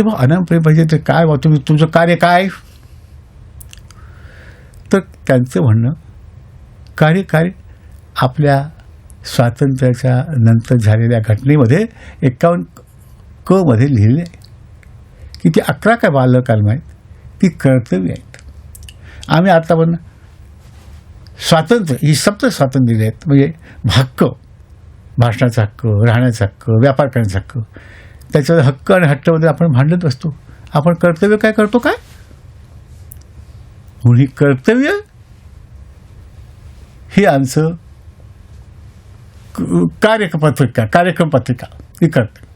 की बा अनाम पाहिजे काय बा तुम्ही तुमचं कार्य काय? तर त्यांचं म्हणणं कार्य कार्य आपल्या स्वातंत्र्याच्या नंतर झालेल्या घटनेमध्ये एकावन्न क मध्ये लिहिले की ती अकरा काय बालकाल माहीत? ती कर्तव्य आहेत. आम्ही आता पण स्वातंत्र्य ही सप्त स्वातंत्र्य दिले आहेत म्हणजे हक्क भाषणाचा हक्क राहण्याचा हक्क व्यापार करण्याचा हक्क त्याच्यावर हक्क आणि हट्टमध्ये आपण भांडत असतो. आपण कर्तव्य काय करतो काय? म्हणून ही कर्तव्य हे आमचं क- कार्यपत्रिका कार्यक्रम पत्रिका हे कर्तव्य.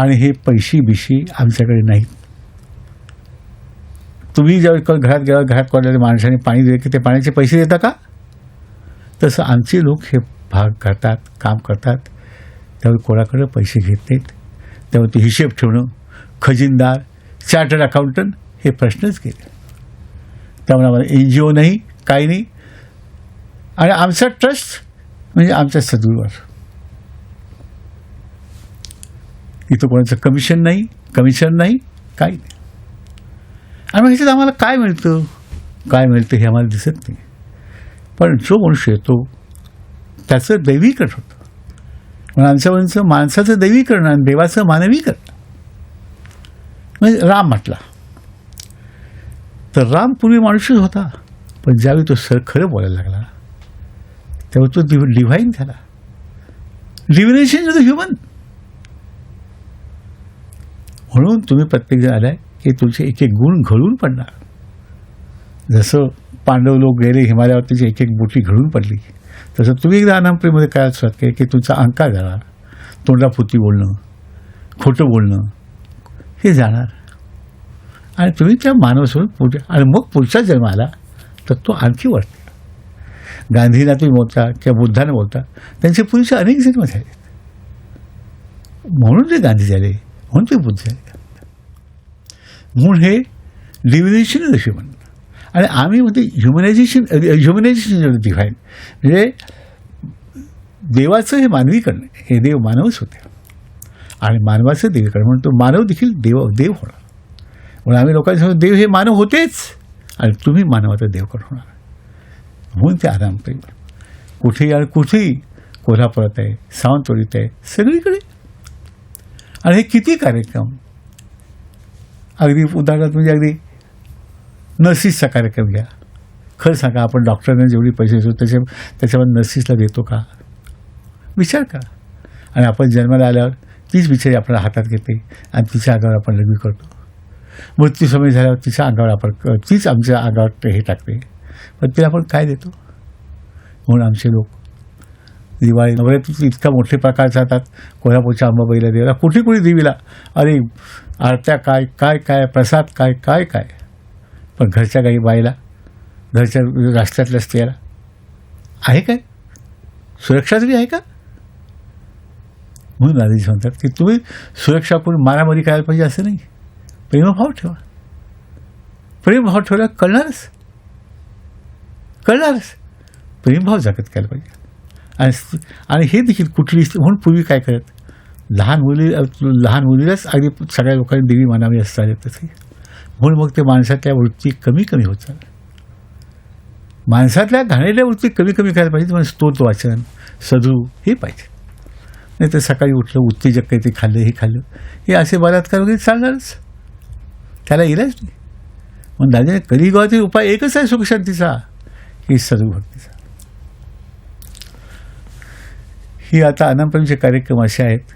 आणि हे पैशी बिशी आमच्याकडे नाहीत. तुम्ही जेव्हा घरात गेला घरात कोणाला माणसाने पाणी दिले की ते पाण्याचे पैसे देता का? तसं आमचे लोक हे भाग करतात काम करतात. त्यावेळी कोणाकडे पैसे घेत नाहीत. त्यामुळे ते हिशेब ठेवणं खजिनदार चार्टर्ड अकाउंटंट हे प्रश्नच गेले त्यामुळे आम्हाला एन जी ओ नाही काही नाही. आणि आमचा ट्रस्ट म्हणजे आमच्या सदगुरूवर इथं कोणाचं कमिशन नाही कमिशन नाही काही नाही. आणि मग ह्याच्यात आम्हाला काय मिळतं? काय मिळतं हे आम्हाला दिसत नाही. पण जो मनुष्य येतो त्याचं दैवीकरण होतं. म्हणून माणसाचं दैवीकरण आणि देवाचं मानवीकरण म्हणजे राम म्हटला. तर राम पूर्वी माणूसच होता पण ज्यावेळी तो सर खरं बोलायला लागला तेव्हा तो डिव डिव्हाइन झाला. डिव्हिनेशन द ह्युमन म्हणून तुम्ही प्रत्येकजण आलाय की तुमचे एक एक गुण घडून पडणार. जसं पांडव लोक गेले हिमालयावर त्याची एक एक बोटी घडून पडली. तसं तुम्ही एकदा अनामप्रेमध्ये काय असतात केली की तुमचा अंका जाणार तोंडापुती बोलणं खोटं बोलणं हे जाणार. आणि तुम्ही त्या मानवासोबत पुढे आणि मग पुढचा जन्म आला तर तो आणखी वाढते. गांधींना तुम्ही बोलता किंवा बुद्धाने बोलता त्यांचे पुढचे अनेक जन्म झाले. म्हणून ते गांधी झाले म्हणून ते बुद्ध झाले. म्हणून हे डिव्हिनेशन जशी म्हणतात. आणि आम्ही म्हणते ह्युमनायझेशन ह्युमनायझेशन डिफाईन म्हणजे देवाचं हे मानवीकरण हे देव मानवच होते. आणि मानवाचं देवीकरण म्हणून तो मानव देखील देव देव होणार. म्हणून आम्ही लोकांनी सांगतो देव हे मानव होतेच. आणि तुम्ही मानवाचा देवकरण होणार. म्हणून ते आराम प्रेम कुठेही आणि कुठेही कोल्हापुरात आहे सावंतवाडीत आहे सगळीकडे. आणि हे किती कार्यक्रम. अगदी उदाहरणार्थ म्हणजे अगदी नर्सिसचा कार्यक्रम घ्या. खरं सांगा आपण डॉक्टरांना जेवढी पैसे देतो त्याच्या त्याच्यावर नर्सिसला देतो का? विचार करा. आणि आपण जन्माला आल्यावर तीच बिचारी आपल्या हातात घेते आणि तिच्या अंगावर आपण लग्न करतो. मृत्यू समय झाल्यावर तिच्या अंगावर आपण क- तीच आमच्या अंगावर हे टाकते. पण तिला आपण काय देतो? म्हणून आमचे लोक दिवाळी नवरात्रीत इतका मोठे प्रकार जातात. कोल्हापूरच्या अंबाबाईला देवाला कुठे कुठे देवीला? अरे आरत्या काय काय काय प्रसाद काय काय काय? पण घरच्या काही बाईला घरच्या रस्त्यातल्या स्त्रियाला आहे काय? सुरक्षा तरी आहे का? म्हणून गांधीजी म्हणतात की तुम्ही सुरक्षा करून मारामारी करायला पाहिजे असं नाही. प्रेमभाव ठेवा. प्रेमभाव ठेवला कळणारच. कळणारच. प्रेमभाव जागत करायला पाहिजे. आणि आणि हे देखील कुठली म्हणून पूर्वी काय करत? लहान मुली लहान मुलीलाच अगदी सगळ्या लोकांनी देवी मानावी असं चालत तसे म्हणून मग ते माणसातल्या वृत्ती कमी कमी होत माणसातल्या घाणेल्या वृत्ती कमी कमी करायला पाहिजे म्हणजे स्तोत्र वाचन सदू हे पाहिजे. नाही तर सकाळी उठलं उत्तेजक काही ते खाल्लं हे खाल्लं हे असे बलात्कार वगैरे चालणारच. त्याला इलाज नाही. मग दादाने कलिगावातील उपाय एकच आहे सुखशांतीचा ही सद्भक्तीचा ही आता अनामपणचे कार्यक्रम असे आहेत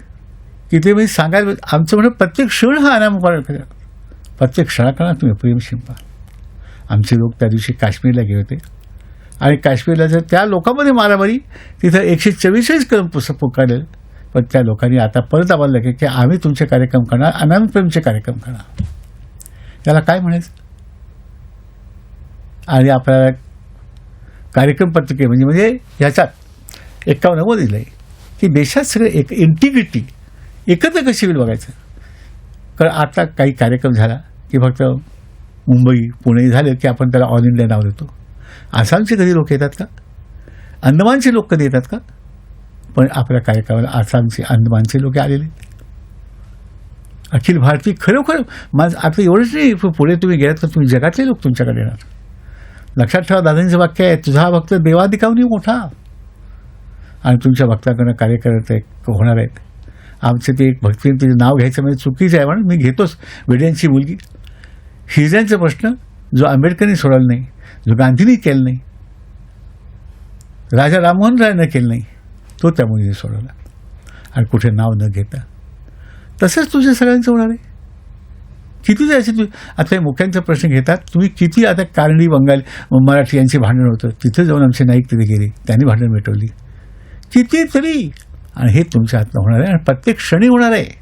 की ते म्हणजे सांगायला आमचं म्हणणं प्रत्येक क्षण हा अनामपण प्रत्येक क्षणाकाळात तुम्ही प्रेम शिंपा. आमचे लोक त्या दिवशी काश्मीरला गेले होते. आणि काश्मीरला जर त्या लोकांमध्ये मारामारी तिथं एकशे चव्वेचाळीस कलम पुस्तक पुकारलेलं. पण त्या लोकांनी आता परत आम्हाला लागेल की आम्ही तुमचे कार्यक्रम करणार आम्ही प्रेमचे कार्यक्रम करणार. त्याला काय म्हणायचं? आणि आपल्याला कार्यक्रम पत्रिके म्हणजे म्हणजे ह्याच्यात एक्कावन्न दिलं आहे की देशात सगळं एक इंटिग्रिटी एकत्र कशी होईल बघायचं? कारण आता काही कार्यक्रम झाला. की फक्त मुंबई पुणे झालं की आपण त्याला ऑल इंडिया नाव देतो. आसामचे कधी लोक येतात का? अंदमानचे लोक कधी येतात का? पण आपल्या कार्यक्रमाला आसामचे अंदमानचे लोक आलेले अखिल भारतीय खरोखर माझं आता एवढंच नाही पुढे तुम्ही गेलात तर तुम्ही जगातले लोक तुमच्याकडे येणार. लक्षात ठेवा दादांचं वाक्य आहे तुझा भक्त देवाधिकावणी मोठा. आणि तुमच्या भक्ताकडनं कार्यकर्ते होणार आहेत. आमचे ते एक भक्तीने तुझं नाव घ्यायचं म्हणजे चुकीचं आहे म्हणून मी घेतोच. वेड्यांची मुलगी. शिजांचा प्रश्न जो आंबेडकरनी सोडवला नाही जो गांधींनी केला नाही राजा राममोहन रायनं केलं नाही तो त्या मुलीने सोडवला. आणि कुठे नाव न घेता. तसंच तुझ्या सगळ्यांचं होणार आहे. किती जायचे तुम्ही आता हे मुख्यांचा प्रश्न घेतात तुम्ही किती आता कारणी बंगाल मराठी यांचे भांडण होतं तिथं जाऊन आमचे नाईक तिथे गेले त्यांनी भांडण मिटवली. किती तरी आणि हे तुमच्या हातनं होणार आहे आणि प्रत्येक क्षणी होणार आहे.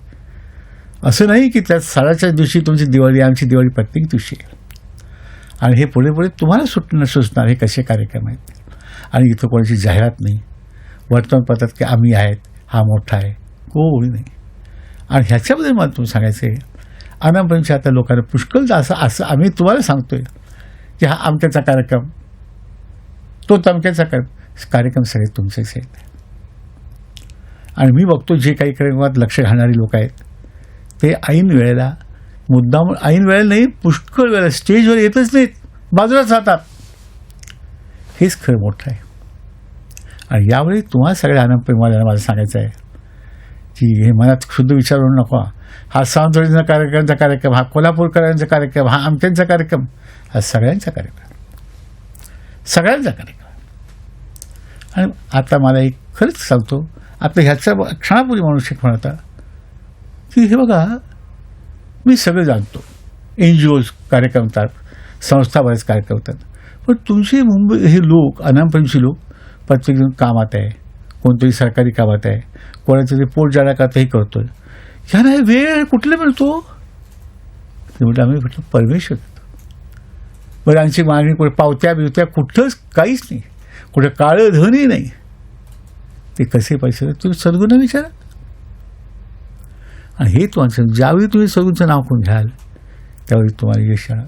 असं नाही की त्या सणाच्या दिवशी तुमची दिवाळी आमची दिवाळी प्रत्येक दिवशी. आहे आणि हे पुढे पुढे तुम्हाला सुटणं सुचणार हे कसे कार्यक्रम आहेत? आणि इथं कोणाची जाहिरात नाही. वर्तमानपत्रात की आम्ही आहेत हा मोठा आहे. कोणी नाही. आणि ह्याच्याबद्दल मला तुम्ही सांगायचं आहे. अनामपर्यंत आता लोकांना पुष्कळ असं असं आम्ही तुम्हाला सांगतो आहे की हा अमक्याचा कार्यक्रम. तो तमक्याचा कार्यक्रम सगळे तुमचेच आहेत. आणि मी बघतो जे काही कार्यक्रमात लक्ष घालणारी लोक आहेत ते ऐन वेळेला मुद्दाम ऐन वेळेला नाही पुष्कळ वेळेला स्टेजवर येतच नाहीत. बाजूलाच राहतात. हेच खरं मोठं आहे. आणि यावेळी तुम्हाला सगळ्या आनंद प्रेमाला मला सांगायचं आहे की हे मनात शुद्ध विचार करू नको. हा सावंतवाडीचा कार्यक्रमचा कार्यक्रम हा कोल्हापूरकरांचा कार्यक्रम हा आमच्यांचा कार्यक्रम हा सगळ्यांचा कार्यक्रम. सगळ्यांचा कार्यक्रम. आणि आता मला एक खरंच सांगतो आता ह्याचा क्षणापूर्वी माणूस एक होता की हे बघा मी सगळं जाणतो. एन जी ओज कार्यक्रम तर संस्था बरेच कार्यक्रम पण तुमचे मुंबई हे लोक अनामपंची लोक प्रत्येकजण कामात आहे. कोणतंही सरकारी कामात आहे. कोणाचं तरी पोट जाण्याकरता हे करतोय ह्याला वेळ कुठला मिळतो? ते म्हटलं आम्ही म्हटलं परमेश्वर देतो. बरं आमची मागणी कुठे पावत्या बिवत्या कुठंच काहीच नाही. कुठे काळं धनही नाही. ते कसे पैसे तुम्ही सद्गुण विचारा. हे तुम्हाला ज्यावेळी तुम्ही सर्वचं नाव कोण घ्याल त्यावेळी तुम्हाला यश येणार.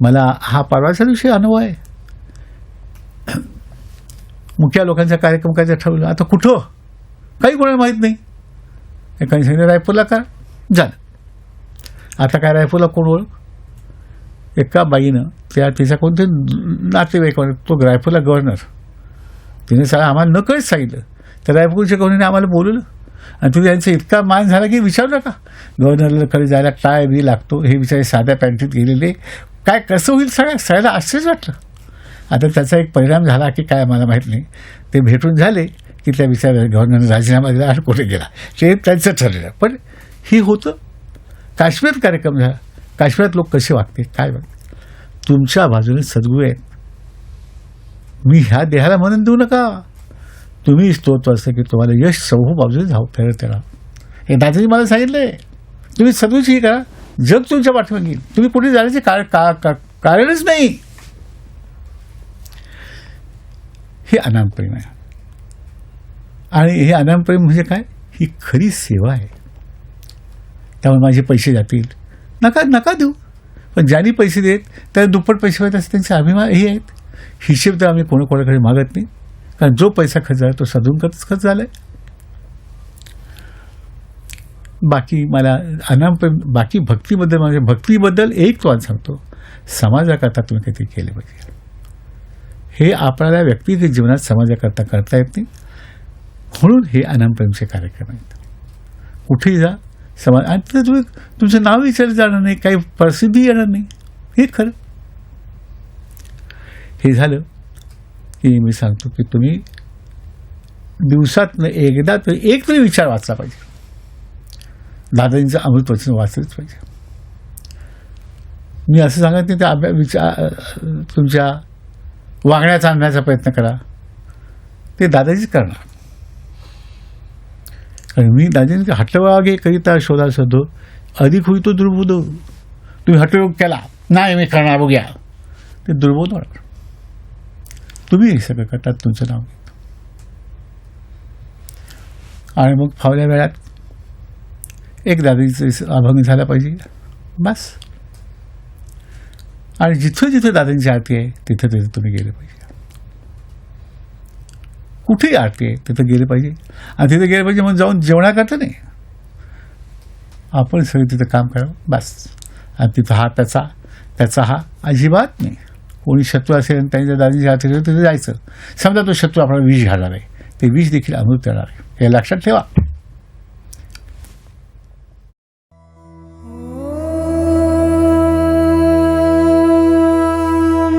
मला हा परवाच्या दिवशी अनुभव आहे. मुख्या लोकांचा कार्यक्रम करायचा ठरवलं? आता कुठं? काही कोणाला माहीत नाही. एकाने सांगितलं रायपूरला का झालं. आता काय रायपूरला कोण ओळख? एका बाईनं त्या तिचा कोणते नातेवाईक तो रायपूरला गव्हर्नर तिने सगळं आम्हाला न सांगितलं. तर रायपूरच्या गव्हर्नरने आम्हाला बोलवलं. आणि तू त्यांचा इतका मान झाला की विचारू नका. गव्हर्नरला खरं जायला काय बी लागतो हे विचार साध्या पॅन्टीत गेलेले. काय कसं होईल सगळ्या सगळ्याला आश्चर्य वाटलं. आता त्याचा एक परिणाम झाला की काय मला माहीत नाही. ते भेटून झाले की त्या विचार गव्हर्नरने राजीनामा दिला आणि कुठे गेला. ते त्यांचं ठरलेलं पण हे होतं. काश्मीर कार्यक्रम झाला. काश्मीरात लोक कसे वागते काय वागते तुमच्या बाजूने सद्गुरू आहेत. मी ह्या देहाला म्हणून देऊ नका. तुम्ही स्तोत्र असं की तुम्हाला यश चौह बाजूने धाव फिरत त्याला हे दादाजी मला सांगितले. तुम्ही सद्गुरूची करा. जग तुमच्या पाठीमागे येईल. तुम्ही कुठे जाण्याचे का, का, का, कारणच नाही. हे अनामप्रेम आहे. आणि हे अनामप्रेम म्हणजे काय? ही खरी सेवा आहे. त्यामुळे माझे पैसे जातील. नका नका देऊ. पण ज्यांनी पैसे देत त्याला दुप्पट पैसे होत असतात त्यांचे अभिमान हे आहेत. हिशेब तर आम्ही कोणा कोणाकडे मागत नाही. कारण जो पैसा खर्च झाला तो सदून खर्च खर्च झालाय. बाकी मला अनाम बाकी भक्तीबद्दल म्हणजे भक्तीबद्दल एक तुम्हाला सांगतो. समाजाकरता तुम्ही काहीतरी केले पाहिजे. हे आपल्याला व्यक्तिगत जीवनात समाजाकरता करता येत नाही. म्हणून हे अनामप्रेमचे कार्यक्रम आहेत. कुठेही जा. समाज आणि तिथे तुम्ही तुमचं नाव विचारलं जाणार नाही. काही प्रसिद्धी येणार नाही. हे खरं. हे झालं. की मी सांगतो की तुम्ही दिवसातनं एकदा तरी एक तरी विचार वाचला पाहिजे. दादाजींचं अमृत वचन वाचलंच पाहिजे. मी असं सांगत नाही त्या अभ्या विचार तुमच्या वागण्याचा आणण्याचा प्रयत्न करा. ते दादाजीच करणार. कारण मी दादाजींचे हटवागे करिता शोधा शोधो अधिक होई तो दुर्बोध. तुम्ही हटयोग केला. नाही मी करणार बघ्या. ते दुर्बोध होणार. तुम्ही सगळं करतात तुमचं नाव. आणि मग फावल्या वेळात एक दादांचं अभंग झाला पाहिजे. बस. आणि जिथं जिथं दादांची आरती आहे तिथं तिथं तुम्ही गेले पाहिजे. कुठेही आरती आहे तिथं गेले पाहिजे. आणि तिथं गेले पाहिजे मग जाऊन जेवणाकरता नाही. आपण सगळे तिथं काम करावं. बस. आणि तिथं हा त्याचा त्याचा हा अजिबात नाही. कोणी शत्रू असेल आणि त्यांच्या दादांची असेल तर तिथे जायचं. समजा तो शत्रू आपल्याला विष घालणार आहे. ते विष देखील अमृत देणार आहे. हे लक्षात ठेवा.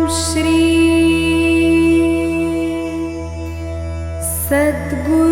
श्री सद्गुरु